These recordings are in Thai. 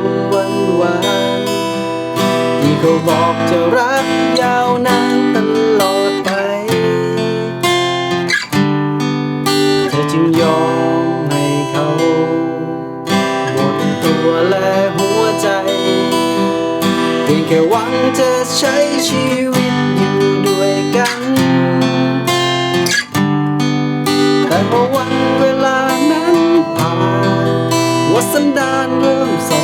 ำหวานหวานที่เขาบอกจะรักยาวนานตลอดไป เธอจึงยอมให้เขาหมดตัวและหัวใจ เพียงแค่หวังจะใช้ชีวิตอยู่ด้วยกัน แต่พอวันเวลานั้นผ่านวัสันดานเริ่มสอ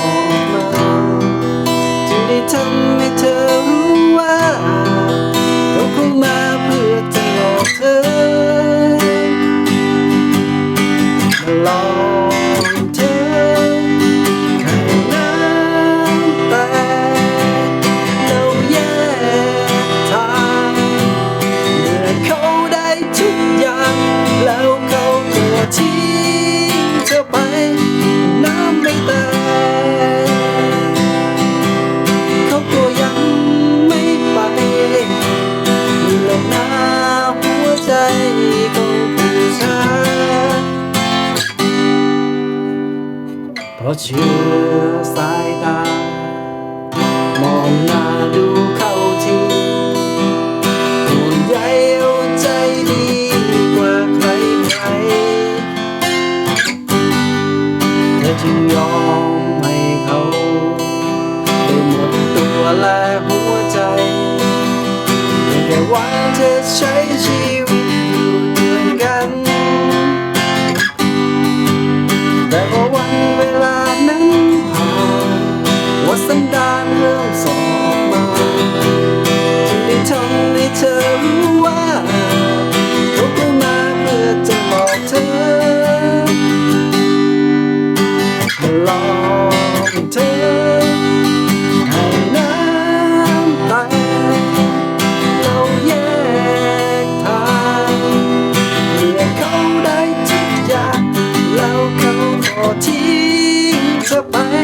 我去塞纳。 เธอให้น้ำตาเราแยกทางเปลี่ยนเขาได้ทุกอย่างแล้วเขาก็ทิ้งเธไป